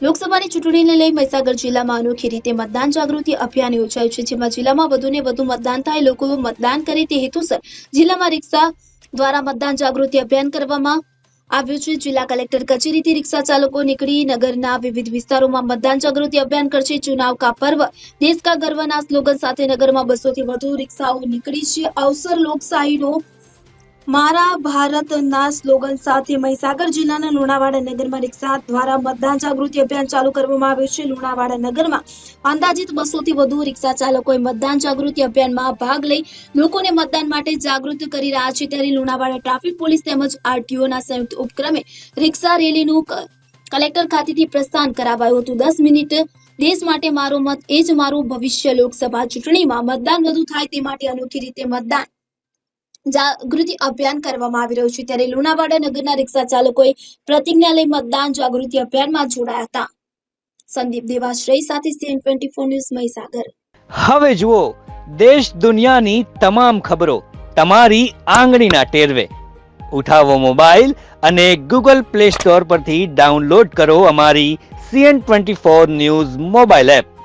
લોકસભાની ચૂંટણીને લઈ મહીસાગર જિલ્લામાં અનોખી રીતે મતદાન જાગૃતિ અભિયાન યોજાયું છે, જેમાં જિલ્લામાં વધુને વધુ મતદાન થાય, લોકો મતદાન કરે તે હેતુસર જિલ્લામાં રિક્ષા દ્વારા મતદાન જાગૃતિ અભિયાન કરવામાં આવ્યું છે. જિલ્લા કલેક્ટર કચેરીથી રિક્ષા ચાલકો નીકળી નગરના વિવિધ વિસ્તારોમાં મતદાન જાગૃતિ અભિયાન કરશે. ચુનાવ કા પર્વ, દેશ કા ગર્વના સ્લોગન સાથે નગરમાં બસોથી વધુ રિક્ષાઓ નીકળી છે. અવસર લોકશાહીનો મારા ભારતના સ્લોગન સાથે મહીસાગર જિલ્લાના લુણાવાડા નગરમાં રિક્ષા દ્વારા મતદાન જાગૃતિ અભિયાન ચાલુ કરવામાં આવ્યું છે. લુણાવાડા નગરમાં અંદાજિત બસોથી વધુ રિક્ષા ચાલકોએ મતદાન જાગૃતિ અભિયાનમાં ભાગ લઈ લોકોને મતદાન માટે જાગૃત કરી રહ્યા છે. ત્યારે લુણાવાડા ટ્રાફિક પોલીસ તેમજ આરટીઓના સંયુક્ત ઉપક્રમે રિક્ષા રેલીનું કલેક્ટર ખાતેથી પ્રસ્થાન કરાવાયું હતું. દસ મિનિટ દેશ માટે મારો મત, એ જ મારું ભવિષ્ય લોકસભા ચૂંટણીમાં મતદાન વધુ થાય તે માટે અનોખી રીતે મતદાન જાગૃતિ અભિયાન કરવામાં આવી રહ્યું છે. ત્યારે લુણાવાડા નગરના રિક્ષા ચાલકોએ પ્રતિજ્ઞા લઈ મતદાન જાગૃતિ અભિયાનમાં જોડાયા હતા. સંદીપ દેવાશ્રય સાથે CN twenty four news Mahisagar. હવે જુઓ, દેશ દુનિયાની તમામ ખબરો તમારી આંગળીના ટેરવે. ઉઠાવો મોબાઈલ અને ગૂગલ પ્લે સ્ટોર પરથી ડાઉનલોડ કરો અમારી CN twenty four news mobile app.